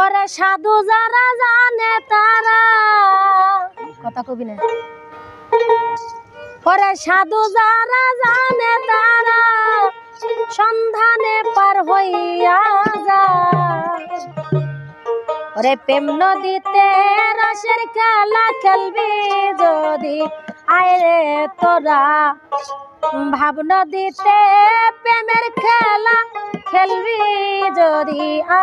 ওরে সাধু যারা জানে তারা। কথা কবি না। ওরে সাধু যারা জানে তারা, সন্ধানে পার হইয়া যা ওরে প্রেম নদীতে রসের খেলা খেলবি যদি আয়রে তোরা। ভাব নদীতে প্রেমের খেলা খেলবি যদি আ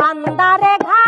बंदर घा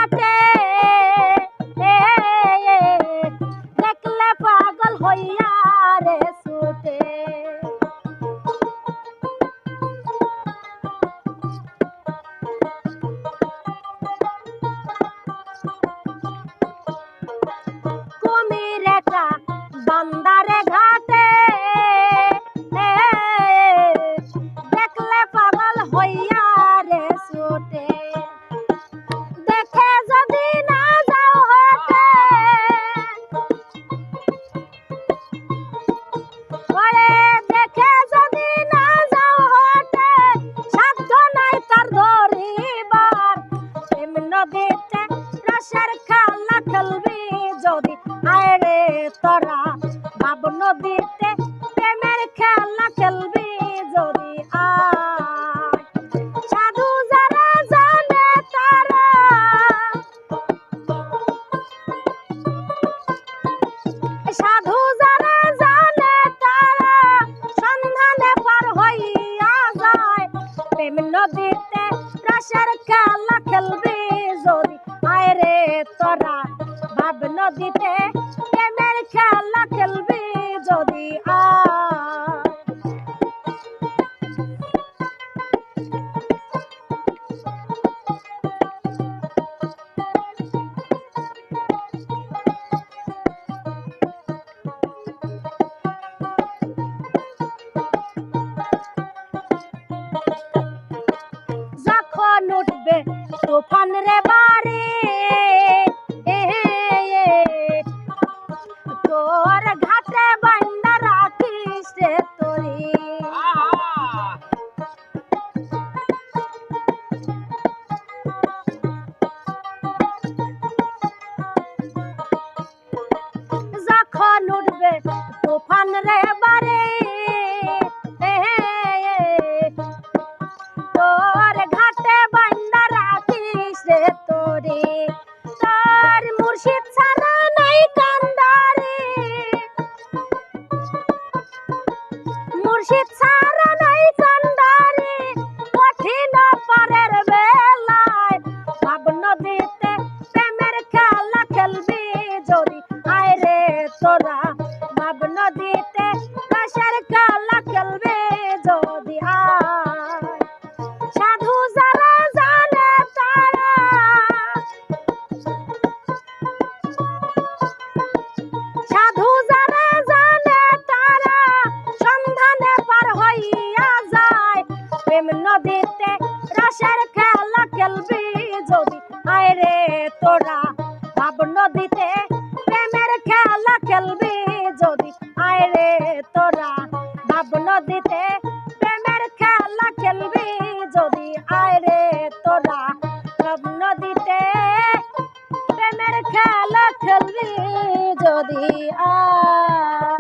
দিতে প্রেমের খেলা খেলবি যদি যখন উঠবে তুফান রে বা